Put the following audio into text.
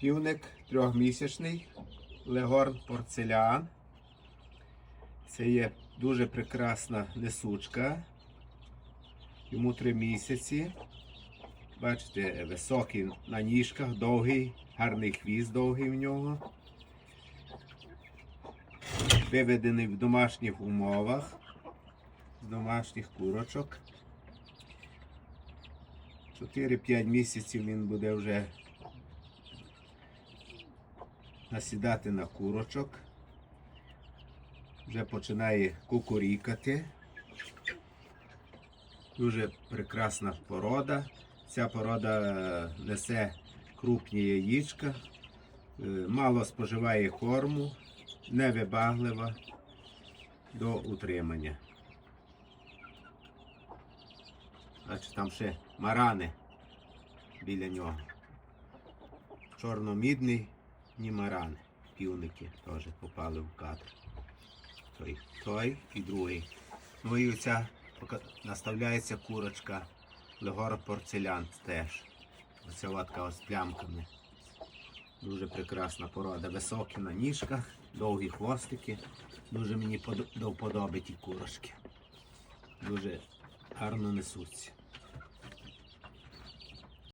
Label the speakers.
Speaker 1: Півник трьохмісячний, легорн порцелян. Це є дуже прекрасна несучка. Йому три місяці. Бачите, високий на ніжках, довгий, гарний хвіст довгий в нього. Виведений в домашніх умовах, з домашніх курочок. 4-5 місяців він буде вже насідати на курочок. Вже починає кукурікати. Дуже прекрасна порода. Ця порода е, несе крупні яєчка, е, мало споживає корму, невибаглива до утримання. Бачите, там ще марани біля нього. Чорномідний, ні марани. Півники теж попали в кадр. Той, той і другий. Ну і оця наставляється курочка Легора порцелян теж. Оця ватка з плямками. Дуже прекрасна порода. Високі на ніжках, довгі хвостики. Дуже мені до вподоби ті курочки. Дуже гарно несуться.